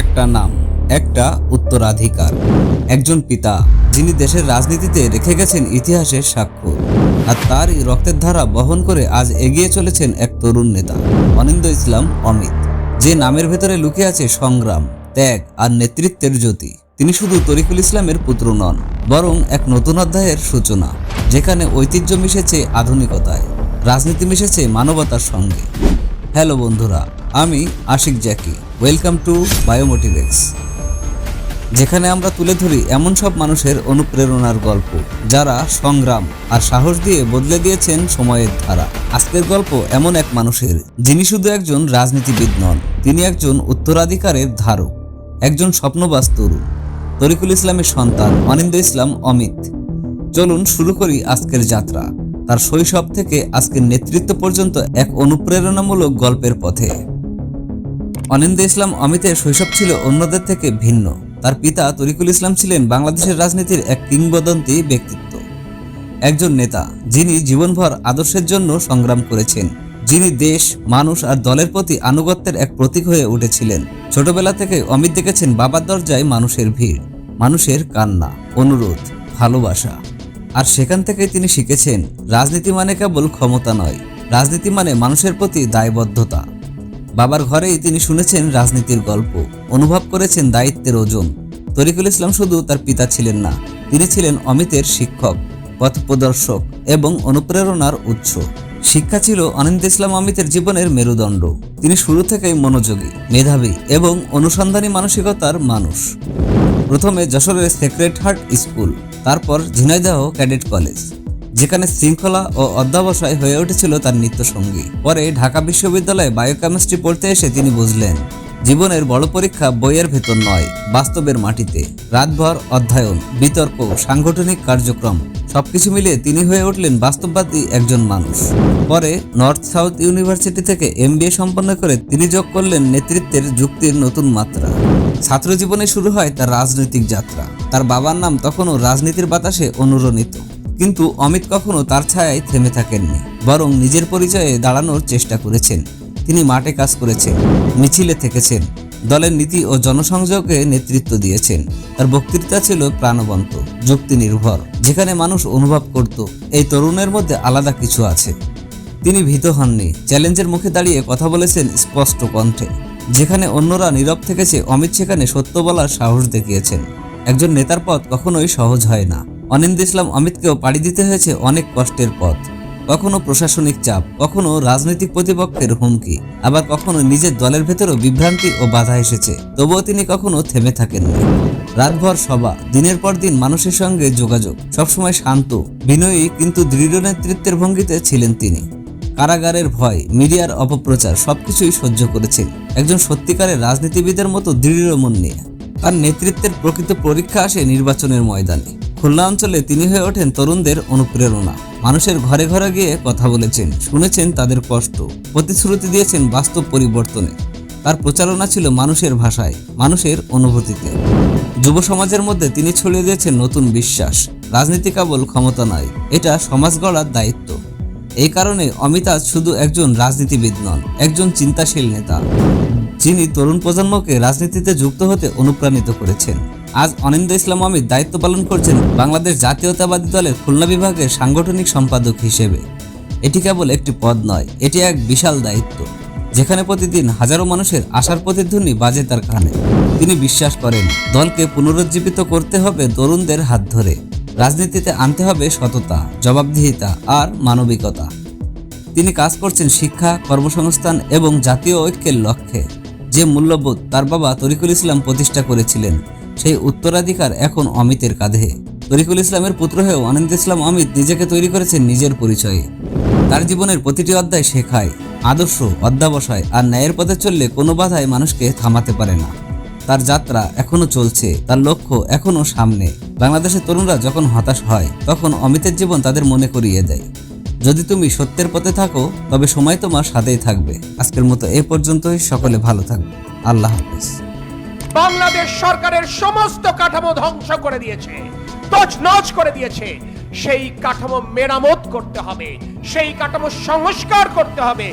একটা নাম, একটা উত্তরাধিকার। একজন পিতা, যিনি দেশের রাজনীতিতে রেখে গেছেন ইতিহাসের সাক্ষ্য, আর তারই রক্তের ধারা বহন করে আজ এগিয়ে চলেছেন এক তরুণ নেতা অনিন্দ ইসলাম অমিত। যে নামের ভেতরে লুকিয়ে আছে সংগ্রাম, ত্যাগ আর নেতৃত্বের জ্যোতি, তিনি শুধু তরিকুল ইসলামের পুত্র নন, বরং এক নতুন অধ্যায়ের সূচনা, যেখানে ঐতিহ্য মিশেছে আধুনিকতায়, রাজনীতি মিশেছে মানবতার সঙ্গে। হ্যালো বন্ধুরা, আমি আশিক জ্যাকি। ওয়েলকাম টু বায়োমোটিভেক্স যেখানে আমরা তুলে ধরি এমন সব মানুষের অনুপ্রেরণার গল্প, যারা সংগ্রাম আর সাহস দিয়ে বদলে দিয়েছেন সময়ের ধারা। আজকের গল্প এমন এক মানুষের, যিনি শুধু একজন রাজনীতিবিদ নন, তিনি একজন উত্তরাধিকারের ধারক, একজন স্বপ্নবাজ তরুণ তরিকুল ইসলামের সন্তান অনিন্দ ইসলাম অমিত। চলুন শুরু করি আজকের যাত্রা। তার শৈশব থেকে আজকের নেতৃত্ব পর্যন্ত এক অনুপ্রেরণামূলক গল্পের পথে। অনিন্দ ইসলাম অমিতের শৈশব ছিল অন্যদের থেকে ভিন্ন। তার পিতা তরিকুল ইসলাম ছিলেন বাংলাদেশের রাজনীতির এক কিংবদন্তি ব্যক্তিত্ব। একজন নেতা, যিনি জীবনভর আদর্শের জন্য সংগ্রাম করেছেন, যিনি দেশ, মানুষ আর দলের প্রতি আনুগত্যের এক প্রতীক হয়ে উঠেছিলেন। ছোটবেলা থেকে অমিত দেখেছেন বাবার দরজায় মানুষের ভিড়, মানুষের কান্না, অনুরোধ, ভালোবাসা। আর সেখান থেকেই তিনি শিখেছেন, রাজনীতি মানে কেবল ক্ষমতা নয়, রাজনীতি মানে মানুষের প্রতি দায়বদ্ধতা। বাবার ঘরেই তিনি শুনেছেন রাজনীতির গল্প, অনুভব করেছেন দায়িত্বের ওজন। তরিকুল ইসলাম শুধু তার পিতা ছিলেন না, তিনি ছিলেন অমিতের শিক্ষক পথপ্রদর্শক এবং অনুপ্রেরণার উৎস। শিক্ষা ছিল অনিন্দ ইসলাম অমিতের জীবনের মেরুদণ্ড। তিনি শুরু থেকেই মনোযোগী, মেধাবী এবং অনুসন্ধানী মানসিকতার মানুষ। প্রথমে যশোরের সেক্রেট হার্ট স্কুল। তারপর ঝিনাইদহ ক্যাডেট কলেজ, যেখানে শৃঙ্খলা ও অধ্যাবসায় হয়ে উঠেছিল তার নিত্যসঙ্গী। পরে ঢাকা বিশ্ববিদ্যালয়ে বায়োকেমিস্ট্রি পড়তে এসে তিনি বুঝলেন, জীবনের বড় পরীক্ষা বইয়ের ভেতর নয়, বাস্তবের মাটিতে। রাতভর অধ্যয়ন, বিতর্ক, সাংগঠনিক কার্যক্রম, সবকিছু মিলিয়ে তিনি হয়ে উঠলেন বাস্তববাদী একজন মানুষ। পরে নর্থ সাউথ ইউনিভার্সিটি থেকে এমবিএ সম্পন্ন করে তিনি যোগ করলেন নেতৃত্বের যুক্তির নতুন মাত্রা। ছাত্র জীবনে শুরু হয় তার রাজনৈতিক যাত্রা। তার বাবার নাম তখনও রাজনীতির বাতাসে অনুরণিত। কিন্তু অমিত কখনো তার ছায়ায় থেমে থাকেননি, বরং নিজের পরিচয়ে দাঁড়ানোর চেষ্টা করেছেন। তিনি মাঠে কাজ করেছেন, মিছিলে থেকেছেন, দলের নীতি ও জনসংযোগে নেতৃত্ব দিয়েছেন। তার বক্তৃতা ছিল প্রাণবন্ত, যুক্তি নির্ভর, যেখানে মানুষ অনুভব করত, এই তরুণের মধ্যে আলাদা কিছু আছে। তিনি ভীত হননি, চ্যালেঞ্জের মুখে দাঁড়িয়ে কথা বলেছেন স্পষ্ট কণ্ঠে। যেখানে অন্যরা নীরব থেকেছে, অমিত সেখানে সত্য বলার সাহস দেখিয়েছেন। একজন নেতার পথ কখনোই সহজ হয় না। অনিন্দ ইসলাম অমিতকেও পাড়ি দিতে হয়েছে অনেক কষ্টের পথ। কখনো প্রশাসনিক চাপ, কখনো রাজনৈতিক প্রতিপক্ষের হুমকি, আবার কখনো নিজের দলের ভেতরও বিভ্রান্তি ও বাধা এসেছে, তবুও তিনি কখনো থেমে থাকেননি। রাতভর সভা, দিনের পর দিন মানুষের সঙ্গে যোগাযোগ, সবসময় শান্ত, বিনয়ী কিন্তু দৃঢ় নেতৃত্বের ভঙ্গিতে ছিলেন তিনি। কারাগারের ভয়, মিডিয়ার অপপ্রচার সবকিছুই সহ্য করেছেন একজন সত্যিকারের রাজনীতিবিদের মতো দৃঢ় মন নিয়ে। তার নেতৃত্বের প্রকৃত পরীক্ষা আসে নির্বাচনের ময়দানে। খুলনা অঞ্চলে তিনি হয়ে ওঠেন তরুণদের অনুপ্রেরণা। মানুষের ঘরে ঘরে গিয়ে কথা বলেছেন, শুনেছেন তাদের কষ্ট। প্রতিশ্রুতি দিয়েছেন বাস্তব পরিবর্তনে। তার প্রচারণা ছিল মানুষের ভাষায়, মানুষের অনুভূতিতে। যুব সমাজের মধ্যে তিনি ছড়িয়ে দিয়েছেন নতুন বিশ্বাস। রাজনীতি কেবল ক্ষমতা নয়, এটা সমাজ গড়ার দায়িত্ব। এই কারণে অমিতাজ শুধু একজন রাজনীতিবিদ নন, একজন চিন্তাশীল নেতা। যিনি তরুণ প্রজন্মকে রাজনীতিতে যুক্ত হতে অনুপ্রাণিত করেছেন। আজ অনিন্দ ইসলাম অমিত দায়িত্ব পালন করছেন বাংলাদেশ জাতীয়তাবাদী দলের খুলনা বিভাগের সাংগঠনিক সম্পাদক হিসেবে। এটি কেবল একটি পদ নয়, এটি এক বিশাল দায়িত্ব, যেখানে প্রতিদিন হাজারো মানুষের আশার প্রতিধ্বনি বাজে তার কানে। তিনি বিশ্বাস করেন, দলকে পুনরুজ্জীবিত করতে হবে তরুণদের হাত ধরে। রাজনীতিতে আনতে হবে সততা, জবাবদিহিতা আর মানবিকতা। তিনি কাজ করছেন শিক্ষা, কর্মসংস্থান এবং জাতীয় ঐক্যের লক্ষ্যে। যে মূল্যবোধ তার বাবা তরিকুল ইসলাম প্রতিষ্ঠা করেছিলেন, সেই উত্তরাধিকার এখন অমিতের কাঁধে। তরিকুল ইসলামের পুত্র হয়েও আনন্দ ইসলাম অমিত নিজেকে তৈরি করেছেন নিজের পরিচয়ে। তার জীবনের প্রতিটি অধ্যায় শেখায়, আদর্শ, অধ্যাবসায় আর ন্যায়ের পথে চললে কোনো বাধাই মানুষকে থামাতে পারে না। তার যাত্রা এখনও চলছে, তার লক্ষ্য এখনও সামনে। বাংলাদেশের তরুণরা যখন হতাশ হয়, তখন অমিতের জীবন তাদের মনে করিয়ে দেয়। যদি তুমি সত্যের পথে থাকো, তবে সময় তোমার সাথেই থাকবে। আজকের মতো এ পর্যন্তই, সকলে ভালো থাকবে। আল্লাহ হাফেজ। বাংলাদেশ সরকারের সমস্ত কাঠামো ধ্বংস করে দিয়েছে, তছনছ করে দিয়েছে। সেই কাঠামো মেরামত করতে হবে, সেই কাঠামো সংস্কার করতে হবে।